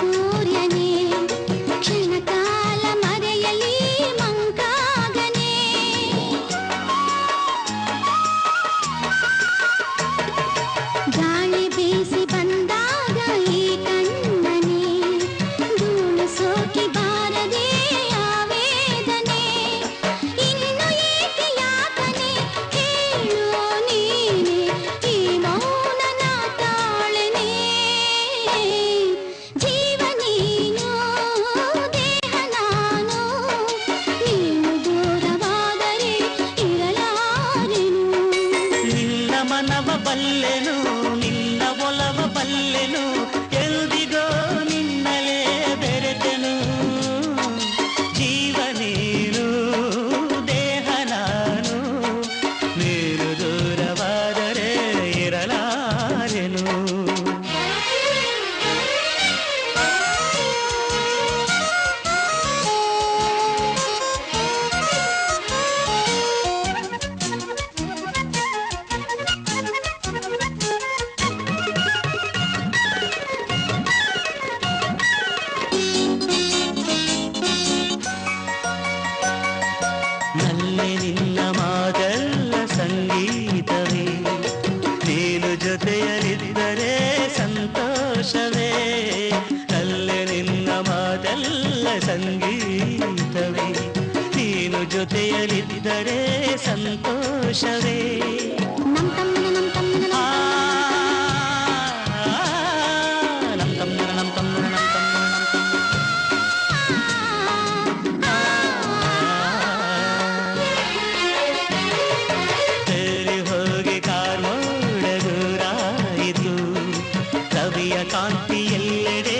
Christmas. మానవ బల్లెను ಸಂಗೀತವೇ ನೀನು ಜೊತೆಯಲ್ಲಿದ್ದರೆ ಸಂತೋಷವೇ. ಕಾಂತಿ ನಮ್